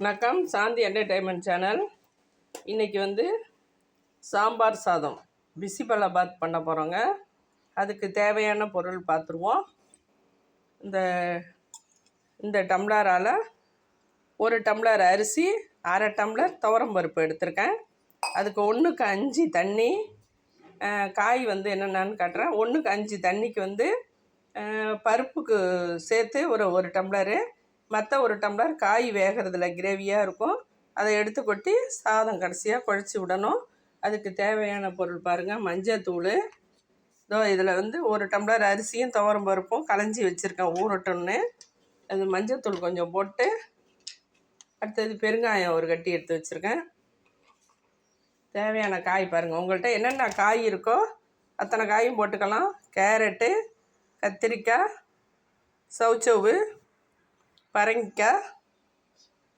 வணக்கம். சாந்தி entertainment channel இன்றைக்கி வந்து சாம்பார் சாதம். பிசிபலாபாத் பண்ண போகிறோங்க அதுக்கு தேவையான பொருள் பார்த்துருவோம் இந்த இந்த டம்ளரால் ஒரு டம்ளர் அரிசி அரை டம்ளர் துவரம் பருப்பு எடுத்திருக்கேன். அதுக்கு ஒன்றுக்கு அஞ்சு தண்ணி காய் வந்து என்னென்னு காட்டுறேன். ஒன்றுக்கு அஞ்சு தண்ணிக்கு வந்து பருப்புக்கு சேர்த்து ஒரு ஒரு டம்ளரு மற்ற ஒரு டம்ளர் காய் வேகிறதுல கிரேவியாக இருக்கும். அதை எடுத்து கொட்டி சாதம் கடைசியாக குழச்சி விடணும். அதுக்கு தேவையான பொருள் பாருங்கள் மஞ்சத்தூள் இதோ இதில் வந்து ஒரு டம்ளர் அரிசியும் துவரம் பருப்பும் களைஞ்சி வச்சுருக்கேன் ஊறட்டும்னு. அது மஞ்சத்தூள் கொஞ்சம் போட்டு அடுத்தது பெருங்காயம் ஒரு கட்டி எடுத்து வச்சுருக்கேன். தேவையான காய் பாருங்கள் உங்கள்கிட்ட என்னென்ன காய் இருக்கோ அத்தனை காயும் போட்டுக்கலாம். கேரட்டு கத்திரிக்காய் சவுச்சவு பரங்கிக்காய்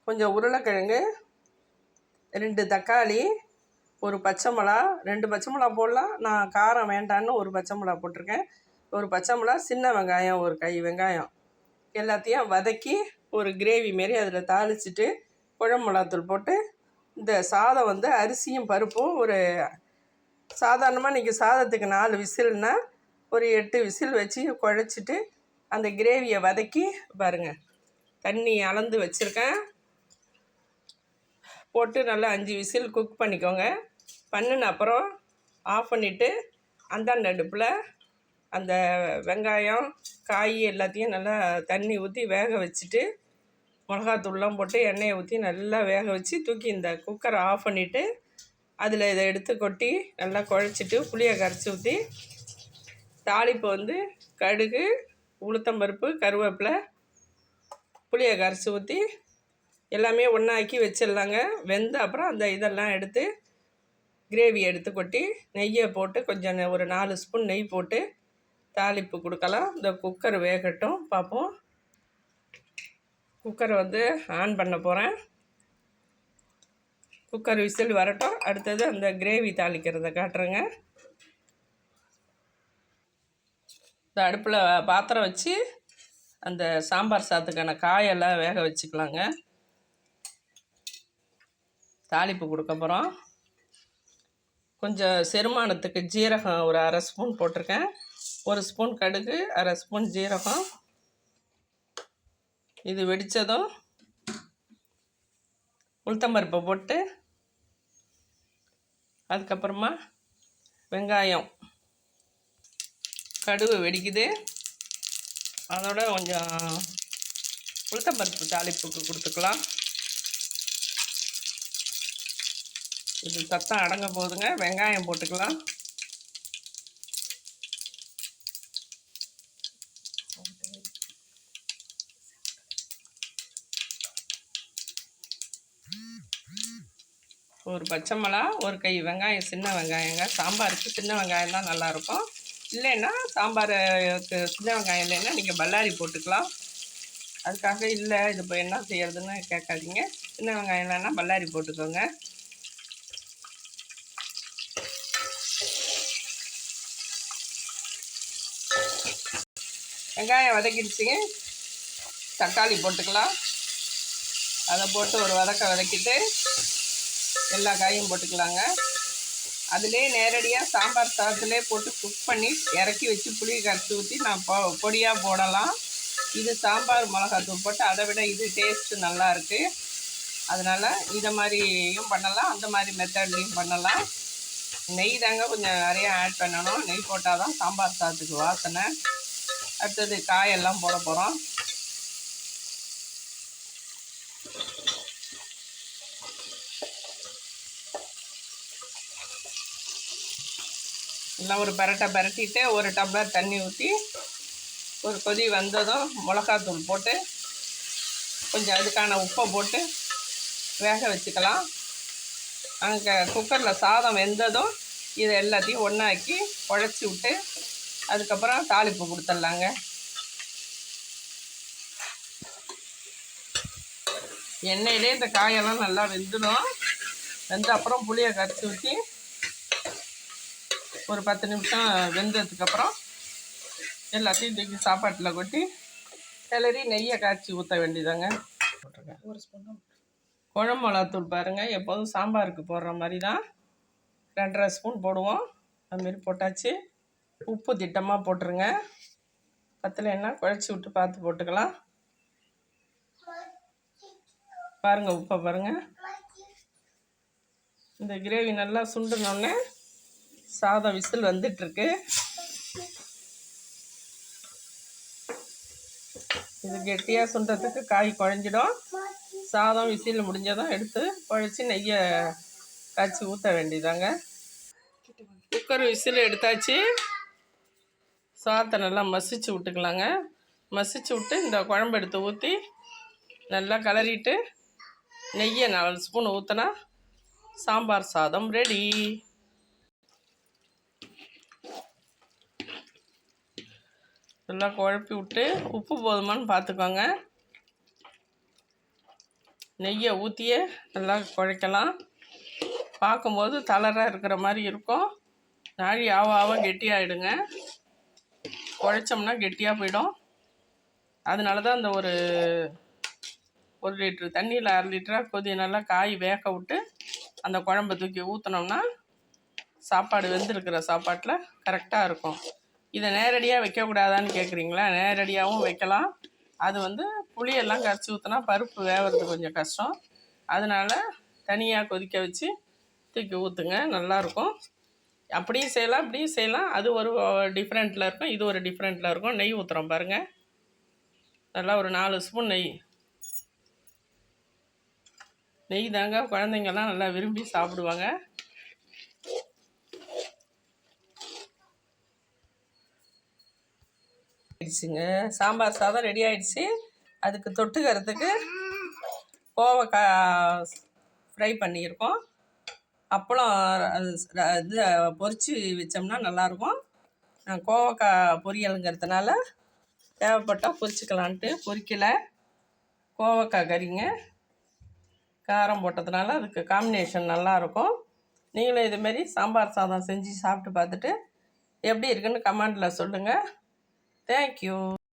கொஞ்சம் உருளைக்கிழங்கு ரெண்டு தக்காளி ஒரு பச்சை மிளகா ரெண்டு பச்சை மிளகா போடலாம். நான் காரம் வேண்டான்னு ஒரு பச்சை மிளகா போட்டிருக்கேன். ஒரு பச்சை மிளகா சின்ன வெங்காயம் ஒரு கை வெங்காயம். எல்லாத்தையும் வதக்கி ஒரு கிரேவி மாரி அதில் தாளிச்சிட்டு குழம்பு மிளகாத்தூள் போட்டு இந்த சாதம் வந்து அரிசியும் பருப்பும் ஒரு சாதாரணமாக இன்றைக்கி சாதத்துக்கு நாலு விசில்னால் ஒரு எட்டு விசில் வச்சு குழச்சிட்டு அந்த கிரேவியை வதக்கி பாருங்கள் தண்ணி அளந்து வச்சுருக்கேன். போட்டு நல்லா அஞ்சு விசில் குக் பண்ணிக்கோங்க. பண்ணின அப்புறம் ஆஃப் பண்ணிவிட்டு அந்தாண்ட அடுப்பில் அந்த வெங்காயம் காய் எல்லாத்தையும் நல்லா தண்ணி ஊற்றி வேக வச்சுட்டு மிளகாத்தூள்லாம் போட்டு எண்ணெயை ஊற்றி நல்லா வேக வச்சு தூக்கி இந்த குக்கரை ஆஃப் பண்ணிவிட்டு அதில் இதை எடுத்து கொட்டி நல்லா குழச்சிட்டு புளியை கரைச்சி ஊற்றி தாளிப்பு வந்து கடுகு உளுத்தம்பருப்பு கருவேப்பிலை புளியை கரைச்சி ஊற்றி எல்லாமே ஒன்றாக்கி வச்சிடலாங்க. வெந்த அப்புறம் அந்த இதெல்லாம் எடுத்து கிரேவி எடுத்து கொட்டி நெய்யை போட்டு கொஞ்சம் ஒரு நாலு ஸ்பூன் நெய் போட்டு தாளிப்பு கொடுக்கலாம். இந்த குக்கர் வேகட்டும். பார்ப்போம் குக்கரை வந்து ஆன் பண்ண போகிறேன் குக்கர் விசில் வரட்டும். அடுத்தது அந்த கிரேவி தாளிக்கிறத காட்டுறேங்க. இந்த அடுப்பில் பாத்திரம் வச்சு அந்த சாம்பார் சாதத்துக்கான காயெல்லாம் வேக வச்சுக்கலாங்க. தாளிப்பு கொடுக்க போகிறோம் கொஞ்சம் செருமானத்துக்கு ஜீரகம் ஒரு அரை ஸ்பூன் போட்டிருக்கேன். ஒரு ஸ்பூன் கடுகு அரை ஸ்பூன் ஜீரகம். இது வெடித்ததும் உளுத்தம்பருப்பை போட்டு அதுக்கப்புறமா வெங்காயம். கடுகு வெடிக்குது. அதோட கொஞ்சம் உளுத்தம்பருப்பு தாளிப்புக்கு கொடுத்துக்கலாம். இது சத்தம் அடங்க போகுதுங்க வெங்காயம் போட்டுக்கலாம். ஒரு பச்சை மிளகா ஒரு கை வெங்காயம் சின்ன வெங்காயங்க. சாம்பாருக்கு சின்ன வெங்காயம் தான் நல்லாயிருக்கும். இல்லைன்னா சாம்பாருக்கு சின்ன வெங்காயம் இல்லைன்னா நீங்கள் பல்லாரி போட்டுக்கலாம். அதுக்காக இல்லை இது இப்போ என்ன செய்யறதுன்னு கேட்காதீங்க. சின்ன வெங்காயம் இல்லைன்னா பல்லாரி போட்டுக்கோங்க. வெங்காயம் வதக்கிடுச்சிங்க தக்காளி போட்டுக்கலாம். அதை போட்டு ஒரு வதக்க வதக்கிட்டு எல்லா காயும் போட்டுக்கலாங்க. அதிலே நேரடியாக சாம்பார் சாதத்திலே போட்டு குக் பண்ணி இறக்கி வச்சு புளி கரைச்சி ஊற்றி நான் பொ பொடியாக போடலாம். இது சாம்பார் மிளகாத்தூள் போட்டு அதை விட இது டேஸ்ட்டு நல்லா இருக்குது அதனால் இதை மாதிரியும் பண்ணலாம். அந்த மாதிரி மெத்தட்லேயும் பண்ணலாம். நெய் தாங்க கொஞ்சம் நிறையா ஆட் பண்ணணும். நெய் போட்டால் தான் சாம்பார் சாதத்துக்கு வாசனை. அடுத்தது காயெல்லாம் போட போகிறோம் எல்லாம் ஒரு பரட்டை பரட்டிட்டு ஒரு டம்ளர் தண்ணி ஊற்றி ஒரு கொதி வந்ததும் மிளகாத்தூள் போட்டு கொஞ்சம் அதுக்கான உப்பை போட்டு வேக வச்சுக்கலாம். அங்கே குக்கரில் சாதம் வெந்ததும் இதை எல்லாத்தையும் ஒன்றாக்கி உழைச்சி விட்டு அதுக்கப்புறம் தாளிப்பு கொடுத்துட்லாங்க. எண்ணெயிலே இந்த காயெல்லாம் நல்லா வெந்துடும் வெந்த அப்புறம் புளியை கரைச்சி ஊற்றி ஒரு பத்து நிமிஷம் வெந்ததுக்கப்புறம் எல்லாத்தையும் தூக்கி சாப்பாட்டில் கொட்டி கிளறி நெய்யை காய்ச்சி ஊற்ற வேண்டியதாங்க ஒரு ஸ்பூன் குழம்பு மிளகாத்தூள் பாருங்கள் எப்போதும் சாம்பாருக்கு போடுற மாதிரி தான் ரெண்டரை ஸ்பூன் போடுவோம். அதுமாரி போட்டாச்சு. உப்பு திட்டமாக போட்டுருங்க. பத்தலைன்னா குழச்சி விட்டு பார்த்து போட்டுக்கலாம். பாருங்கள் உப்பை பாருங்கள் இந்த கிரேவி நல்லா சுண்டுனோடனே சாதம் விசில் வந்துட்டுருக்கு. இது கெட்டியாக சுண்டத்துக்கு காய் குழஞ்சிடும். சாதம் விசில் முடிஞ்சதும் எடுத்து குழச்சி நெய்யை காய்ச்சி ஊற்ற வேண்டியதாங்க. குக்கர் விசில் எடுத்தாச்சு. சாதத்தை நல்லா மசிச்சு விட்டுக்கலாங்க. மசிச்சு விட்டு இந்த குழம்பு எடுத்து ஊற்றி நல்லா கிளறிட்டு நெய்யை நாலு ஸ்பூன் ஊற்றினா சாம்பார் சாதம் ரெடி நல்லா குழப்பி விட்டு உப்பு போதுமான்னு பார்த்துக்கோங்க. நெய்யை ஊற்றியே நல்லா குழைக்கலாம். பார்க்கும்போது தளராக இருக்கிற மாதிரி இருக்கும். நாழி ஆவ ஆவ கெட்டியாகிடுங்க குழைச்சோம்னா கெட்டியாக போயிடும். அதனால தான் அந்த ஒரு ஒரு லிட்ரு தண்ணியில் அரை லிட்டராக கொதி நல்லா காய் வேக விட்டு அந்த குழம்ப தூக்கி ஊற்றினோம்னா சாப்பாடு வெந்திருக்கிற சாப்பாட்டில் கரெக்டாக இருக்கும். இதை நேரடியாக வைக்கக்கூடாதான்னு கேட்குறீங்களா நேரடியாகவும் வைக்கலாம். அது வந்து புளியெல்லாம் கரைச்சி ஊற்றினா பருப்பு வேகிறது கொஞ்சம் கஷ்டம். அதனால் தனியாக கொதிக்க வச்சு தூக்கி ஊற்றுங்க நல்லாயிருக்கும் அப்படியும் செய்யலாம் இப்படியும் செய்யலாம். அது ஒரு டிஃப்ரெண்ட்டில் இருக்கும் இது ஒரு டிஃப்ரெண்ட்டில் இருக்கும். நெய் ஊற்றுறோம் பாருங்கள் நல்லா ஒரு நாலு ஸ்பூன் நெய். நெய் தாங்க குழந்தைங்கள்லாம் நல்லா விரும்பி சாப்பிடுவாங்க. ஆயிடுச்சுங்க. சாம்பார் சாதம் ரெடி ஆயிடுச்சு. அதுக்கு தொட்டுக்கிறதுக்கு கோவக்காய் ஃப்ரை பண்ணியிருக்கோம். அப்பளம் இது பொரித்து வச்சோம்னா நல்லாயிருக்கும். நான் கோவக்காய் பொரியலுங்கிறதுனால தேவைப்பட்டால் பொரிச்சுக்கலான்ட்டு பொரிக்கலை. கோவக்காய் கறிங்க. காரம் போட்டதுனால அதுக்கு காம்பினேஷன் நல்லாயிருக்கும். நீங்களும் இதுமாரி சாம்பார் சாதம் செஞ்சு சாப்பிட்டு பார்த்துட்டு எப்படி இருக்குன்னு கமெண்டில் சொல்லுங்கள் Thank you.